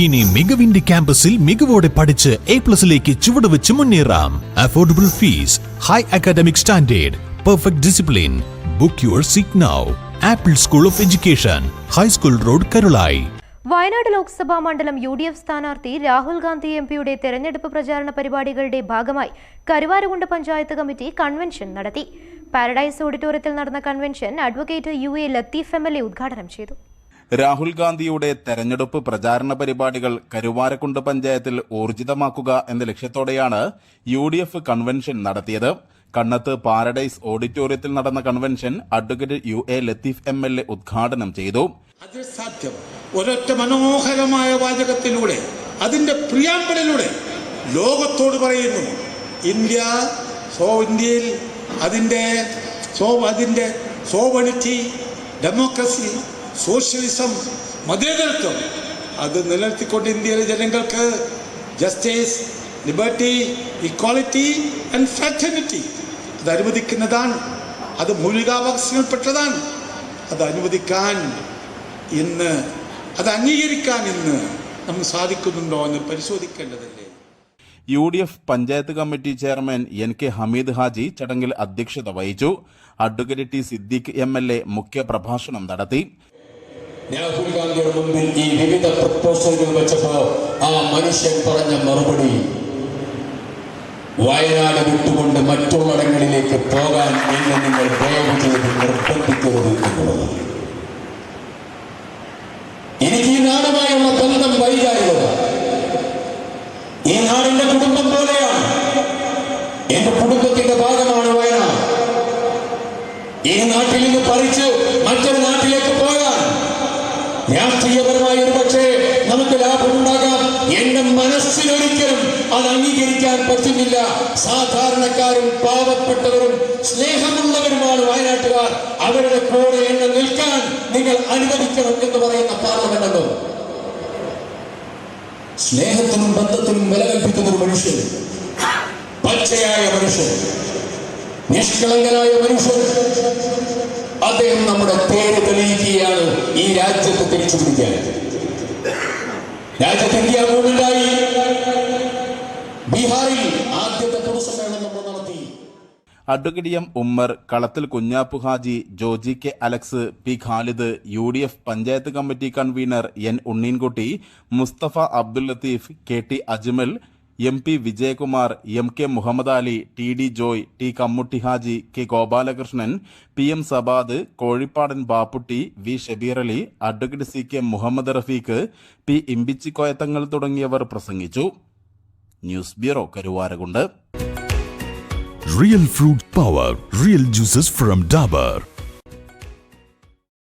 ഇനി മികവിന്റെ ക്യാമ്പസിൽ മികവോടെ പഠിച്ച് എ പ്ലസിലേക്ക് ചുവടുവെച്ച് മുന്നേറാം. Affordable fees high academic standard perfect discipline book your seat now apple school of education high school road Karulai Wayanad Lok Sabha മണ്ഡലം യു ഡി എഫ് സ്ഥാനാർത്ഥി രാഹുൽ ഗാന്ധി എം പിയുടെ തെരഞ്ഞെടുപ്പ് പ്രചാരണ പരിപാടികളുടെ ഭാഗമായി കരുവാരുകുണ്ട് പഞ്ചായത്ത് കമ്മിറ്റി കൺവെൻഷൻ നടത്തി. പാരഡൈസ് ഓഡിറ്റോറിയത്തിൽ നടന്ന convention advocate U A Latheef M L A ഉദ്ഘാടനം ചെയ്തു. രാഹുൽ ഗാന്ധിയുടെ തെരഞ്ഞെടുപ്പ് പ്രചാരണ പരിപാടികൾ കരുവാരക്കുണ്ട് പഞ്ചായത്തിൽ ഊർജിതമാക്കുക എന്ന ലക്ഷ്യത്തോടെയാണ് യു ഡി എഫ് കൺവെൻഷൻ നടത്തിയത്. കണ്ണത്ത് പാരഡൈസ് ഓഡിറ്റോറിയത്തിൽ നടന്ന convention advocate U A Latheef M L A ഉദ്ഘാടനം ചെയ്തു. അത് സാധ്യം ഒരൊറ്റ മനോഹരമായ വാചകത്തിലൂടെ അതിന്റെ പ്രിയാമ്പലിലൂടെ ലോകത്തോട് പറയുന്നു ഇന്ത്യ സോ ഇന്ത്യയിൽ അതിന്റെ സോ അതിന്റെ സോവണിറ്റി ഡെമോക്രസി സോഷ്യലിസം മതേതരത്വം. അത് നിലനിർത്തിക്കൊണ്ട് ഇന്ത്യയിലെ ജനങ്ങൾക്ക് justice liberty equality and fraternity അത് അനുവദിക്കുന്നതാണ്. അത് മൗലികാവകാശങ്ങളിൽപ്പെട്ടതാണ് അത് അനുവദിക്കാൻ ഇന്ന് അത് അംഗീകരിക്കാൻ ഇന്ന് നമുക്ക് സാധിക്കുന്നുണ്ടോ എന്ന് പരിശോധിക്കേണ്ടതല്ലേ? U D F panchayat committee chairman N K Hameed Haji ചടങ്ങിൽ അധ്യക്ഷത വഹിച്ചു. Advocate T Siddique M L A മുഖ്യ പ്രഭാഷണം നടത്തി. രാഹുൽ ഗാന്ധിയുടെ മുമ്പിൽ ഈ വിവിധ പ്രപ്പോസലുകൾ വെച്ചപ്പോ ആ മനുഷ്യൻ പറഞ്ഞ മറുപടി വയനാട് വിട്ടുകൊണ്ട് മറ്റുള്ളടങ്ങളിലേക്ക് പോകാൻ എന്നെ നിങ്ങൾ ദയവ് ചെയ്ത് നിർബന്ധിക്കരുത് എന്നുള്ളത്. എനിക്ക് ഈ നാടുമായുള്ള ബന്ധം വൈകാരികത ഈ നാടിന്റെ കുടുംബം പോലെയാണ്. എന്റെ കുടുംബത്തിന്റെ ഭാഗമാണ് വയനാട്. ഈ നാട്ടിൽ നിന്ന് പറിച്ച് മറ്റൊരു നാട്ടിലേക്ക് പോകാൻ രാഷ്ട്രീയപരമായ ഒരു പക്ഷേ നമുക്ക് ലാഭമുണ്ടാകാം. എന്റെ മനസ്സിലൊരിക്കലും അത് അംഗീകരിക്കാൻ പറ്റുന്നില്ല. സാധാരണക്കാരും പാവപ്പെട്ടവരും സ്നേഹമുള്ളവരുമാണ് വയനാട്ടുകാർ. അവരുടെ കൂടെ എന്നെ നിൽക്കാൻ നിങ്ങൾ അനുവദിക്കണം എന്ന് പറയുന്ന പാർലമെന്റല്ലോ സ്നേഹത്തിനും ബന്ധത്തിനും വില കൽപ്പിക്കുന്ന ഒരു മനുഷ്യൻ. പച്ചയായ മനുഷ്യൻ. നിഷ്കളങ്കനായ മനുഷ്യൻ. അദ്ദേഹം നമ്മുടെ പേര് തെളിയിക്കുകയാണ് ഈ രാജ്യത്തെ തിരിച്ചു പിടിക്കാൻ രാജ്യത്ത് ഇന്ത്യ ബീഹാറിൽ ആദ്യത്തെ പൊതുസമ്മേളനം നമ്മൾ നടത്തി. Advocate M Ummer Kalathil Kunjappu Haji Joji K Alex P Khalid U D F panchayat committee convener N Unneenkutty Musthafa Abdul Latheef K T Ajmal M P Vijayakumar M K Muhammad Ali T D Joy T Kammutty Haji K Gopalakrishnan P M Sabad Kozhippadan Bapputty V Shabeer Ali advocate C K Muhammad Rafeeq P Imbichikkoyathangal തുടങ്ങിയവർ പ്രസംഗിച്ചു news bureau Karuvarakundu real fruit power real juices from Dabur.